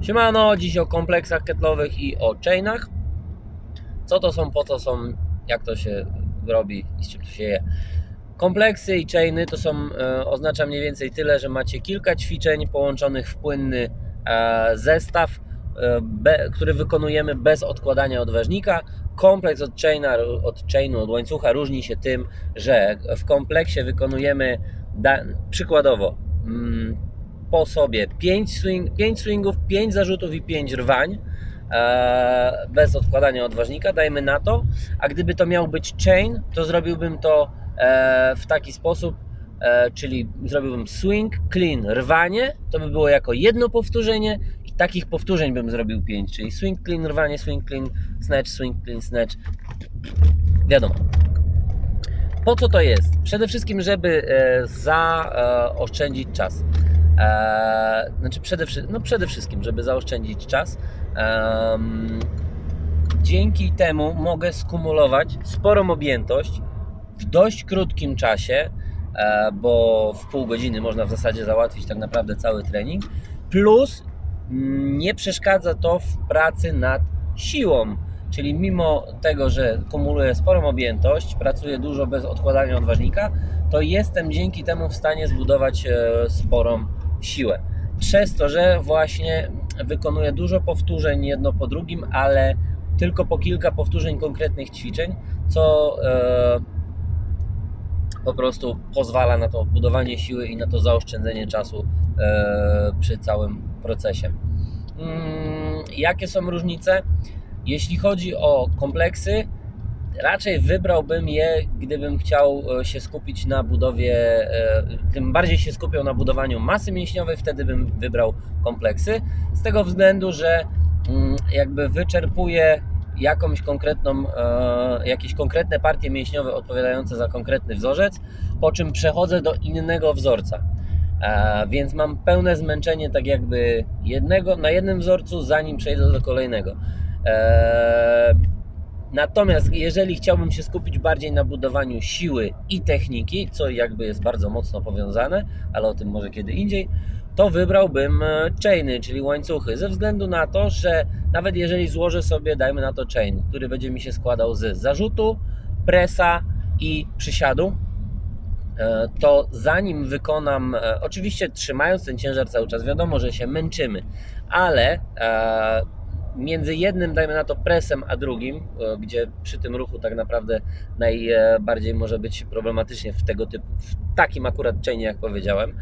Siemano, dziś o kompleksach ketlowych i o chainach. Co to są, po co są, jak to się robi i z czym to się je. Kompleksy i chainy to są, e, oznacza mniej więcej tyle, że macie kilka ćwiczeń połączonych w płynny e, zestaw, e, be, który wykonujemy bez odkładania odważnika. Kompleks od chaina, od chainu, od łańcucha różni się tym, że w kompleksie wykonujemy da, przykładowo mm, po sobie 5, swing, 5 swingów, 5 zarzutów i 5 rwań e, bez odkładania odważnika, dajmy na to. A gdyby to miał być chain, to zrobiłbym to e, w taki sposób, e, czyli zrobiłbym swing, clean, rwanie, to by było jako jedno powtórzenie i takich powtórzeń bym zrobił 5, czyli swing, clean, rwanie, swing, clean, snatch, swing, clean, snatch. Wiadomo. Po co to jest? Przede wszystkim, żeby zaoszczędzić czas. E, znaczy przede, no przede wszystkim, żeby zaoszczędzić czas. Dzięki temu mogę skumulować sporą objętość w dość krótkim czasie, e, bo w pół godziny można w zasadzie załatwić tak naprawdę cały trening. Plus mm, nie przeszkadza to w pracy nad siłą. Czyli mimo tego, że kumuluję sporą objętość, pracuję dużo bez odkładania odważnika, to jestem dzięki temu w stanie zbudować e, sporą siłę. Przez to, że właśnie wykonuję dużo powtórzeń jedno po drugim, ale tylko po kilka powtórzeń konkretnych ćwiczeń, co e, po prostu pozwala na to budowanie siły i na to zaoszczędzenie czasu e, przy całym procesie. Mm, jakie są różnice? Jeśli chodzi o kompleksy, raczej wybrałbym je, gdybym chciał e, się skupić na budowie, e, tym bardziej się skupiał na budowaniu masy mięśniowej, wtedy bym wybrał kompleksy. Z tego względu, że mm, jakby wyczerpuje jakąś konkretną, e, jakieś konkretne partie mięśniowe odpowiadające za konkretny wzorzec, po czym przechodzę do innego wzorca. Więc mam pełne zmęczenie tak jakby jednego, na jednym wzorcu, zanim przejdę do kolejnego. Natomiast jeżeli chciałbym się skupić bardziej na budowaniu siły i techniki, co jakby jest bardzo mocno powiązane, ale o tym może kiedy indziej, to wybrałbym e, chainy, czyli łańcuchy, ze względu na to, że nawet jeżeli złożę sobie, dajmy na to chain, który będzie mi się składał z zarzutu, presa i przysiadu, e, to zanim wykonam, e, oczywiście trzymając ten ciężar cały czas, wiadomo, że się męczymy, ale między jednym, dajmy na to, presem, a drugim, e, gdzie przy tym ruchu tak naprawdę najbardziej może być problematycznie w tego typu, w takim akurat chainie, jak powiedziałem,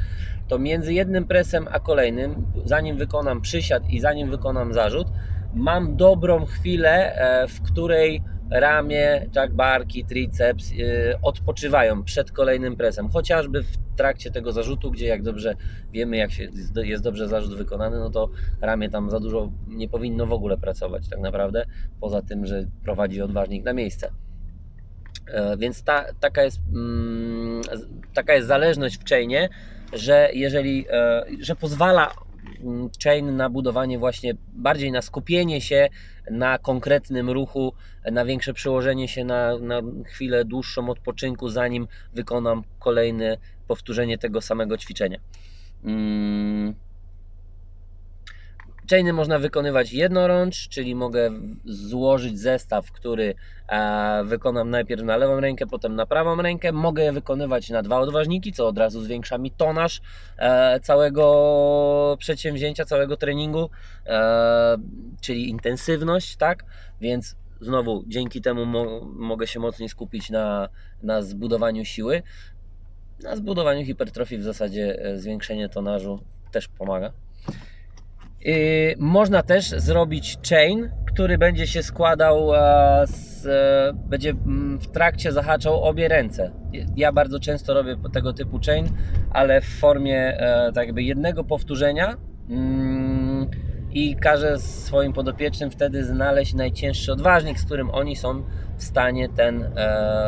to między jednym presem a kolejnym, zanim wykonam przysiad i zanim wykonam zarzut, mam dobrą chwilę, e, w której ramię, jack barki, triceps e, odpoczywają przed kolejnym presem, chociażby w trakcie tego zarzutu, gdzie jak dobrze wiemy, jak się, jest dobrze zarzut wykonany, no to ramię tam za dużo nie powinno w ogóle pracować tak naprawdę, poza tym, że prowadzi odważnik na miejsce. E, Więc ta, taka, jest, mm, taka jest zależność w chainie, że jeżeli, e, że pozwala chain na budowanie właśnie bardziej na skupienie się na konkretnym ruchu, na większe przełożenie się na, na chwilę dłuższą odpoczynku, zanim wykonam kolejne powtórzenie tego samego ćwiczenia. Mm. Chainy można wykonywać jednorącz, czyli mogę złożyć zestaw, który e, wykonam najpierw na lewą rękę, potem na prawą rękę. Mogę je wykonywać na dwa odważniki, co od razu zwiększa mi tonaż e, całego przedsięwzięcia, całego treningu, e, czyli intensywność, tak? Więc znowu dzięki temu mo mogę się mocniej skupić na, na zbudowaniu siły. Na zbudowaniu hipertrofii w zasadzie zwiększenie tonażu też pomaga. Yy, można też zrobić chain, który będzie się składał e, z, e, będzie mm, w trakcie zahaczał obie ręce. Ja bardzo często robię tego typu chain, ale w formie e, tak jakby jednego powtórzenia mm, i każę swoim podopiecznym wtedy znaleźć najcięższy odważnik, z którym oni są w stanie ten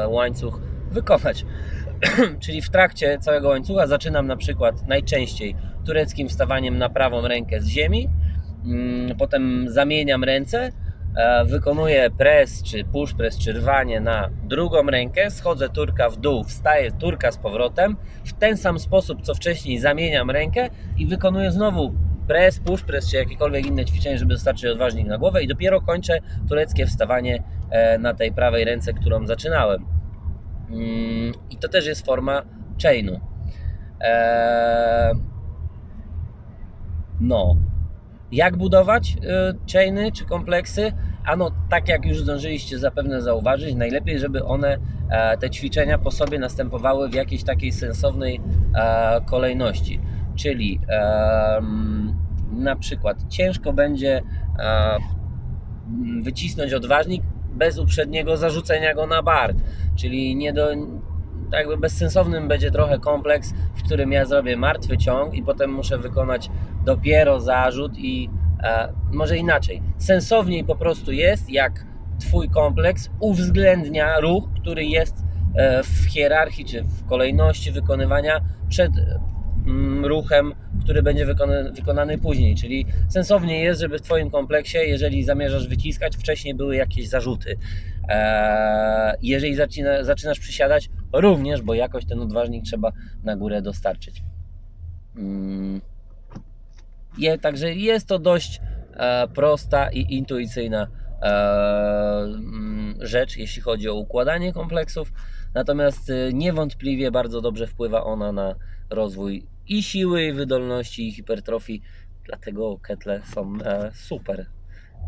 łańcuch wykonać. Czyli w trakcie całego łańcucha zaczynam na przykład najczęściej tureckim wstawaniem na prawą rękę z ziemi, mm, potem zamieniam ręce, e, wykonuję press, czy push press, czy rwanie na drugą rękę, schodzę turka w dół, wstaję turka z powrotem, w ten sam sposób co wcześniej zamieniam rękę i wykonuję znowu press, push press czy jakiekolwiek inne ćwiczenie, żeby dostarczyć odważnik na głowę i dopiero kończę tureckie wstawanie e, na tej prawej ręce, którą zaczynałem. Mm, I to też jest forma chainu. Eee, no. Jak budować y, chainy czy kompleksy? Ano, tak jak już zdążyliście zapewne zauważyć, najlepiej, żeby one, e, te ćwiczenia po sobie następowały w jakiejś takiej sensownej e, kolejności. Czyli na przykład ciężko będzie e, wycisnąć odważnik bez uprzedniego zarzucenia go na bar, czyli nie do, tak jakby bezsensownym będzie trochę kompleks, w którym ja zrobię martwy ciąg i potem muszę wykonać dopiero zarzut i e, może inaczej. Sensowniej po prostu jest, jak Twój kompleks uwzględnia ruch, który jest e, w hierarchii czy w kolejności wykonywania przed mm, ruchem, który będzie wykona- wykonany później. Czyli sensownie jest, żeby w Twoim kompleksie, jeżeli zamierzasz wyciskać, wcześniej były jakieś zarzuty. Eee, jeżeli zaczyna, zaczynasz przysiadać, również, bo jakoś ten odważnik trzeba na górę dostarczyć. Mm. Je, także jest to dość e, prosta i intuicyjna e, mm, rzecz, jeśli chodzi o układanie kompleksów. Natomiast e, niewątpliwie bardzo dobrze wpływa ona na rozwój i siły, i wydolności, i hipertrofii. Dlatego ketle są e, super.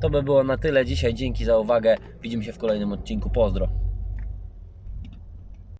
To by było na tyle dzisiaj. Dzięki za uwagę. Widzimy się w kolejnym odcinku. Pozdro.